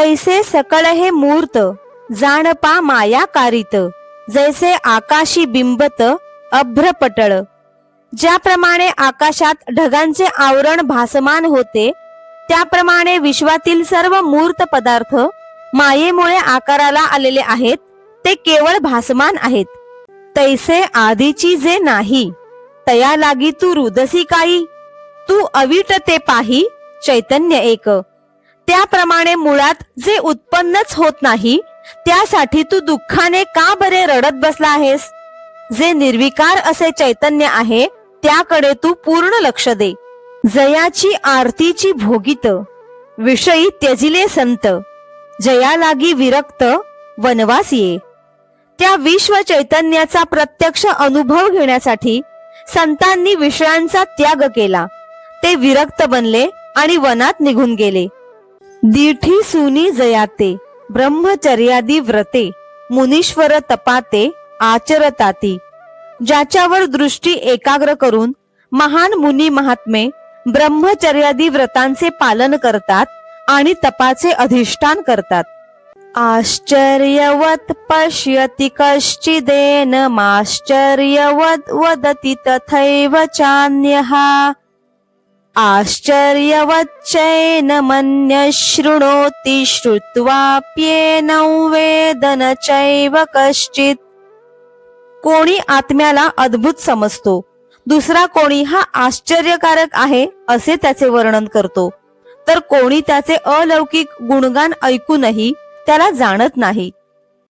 तैसे सकळ हे मूर्त जाणपा माया कारित. जैसे आकाशी बिंबत अभ्रपटळ. ज्याप्रमाणे आकाशात ढगांचे आवरण भासमान होते त्याप्रमाणे विश्वातील सर्व मूर्त पदार्थ मायेमुळे आकाराला आलेले आहेत ते केवळ भासमान आहेत. तैसे आधीची जे नाही तया लागी तू रुदसी काही तू अविट ते पाही चैतन्य एक. त्याप्रमाणे मुळात जे उत्पन्नच होत नाही त्यासाठी तू दुःखाने का बरे रडत बसला आहेस? जे निर्विकार असे चैतन्य आहे त्याकडे तू पूर्ण लक्ष दे. जयाची आरतीची भोगित विषयी त्यजिले संत. जया लागी विरक्त वनवास ये. त्या विश्व चैतन्याचा प्रत्यक्ष अनुभव घेण्यासाठी संतांनी विषयांचा त्याग केला. ते विरक्त बनले आणि वनात निघून गेले. दीठी सुनी जयाते ब्रह्मचर्यादी व्रते मुनीश्वर तपाते आचरताती. ज्याच्यावर दृष्टी एकाग्र करून महान मुनी महात्मे ब्रह्मचर्यादी व्रतांचे पालन करतात आणि तपाचे अधिष्ठान करतात. आश्चर्यवत पश्यति कश्चिदेन माश्चर्यवद वदति तथैव चान्यः. आश्चर्यवच्चैन मन्यशृणोति श्रुत्वाप्येनौ वेद न चैव कश्चित्। कोणी आत्म्याला अद्भुत समजतो दुसरा कोणी हा आश्चर्यकारक आहे असे त्याचे वर्णन करतो तर कोणी त्याचे अलौकिक गुणगान ऐकूनही त्याला जाणत नाही.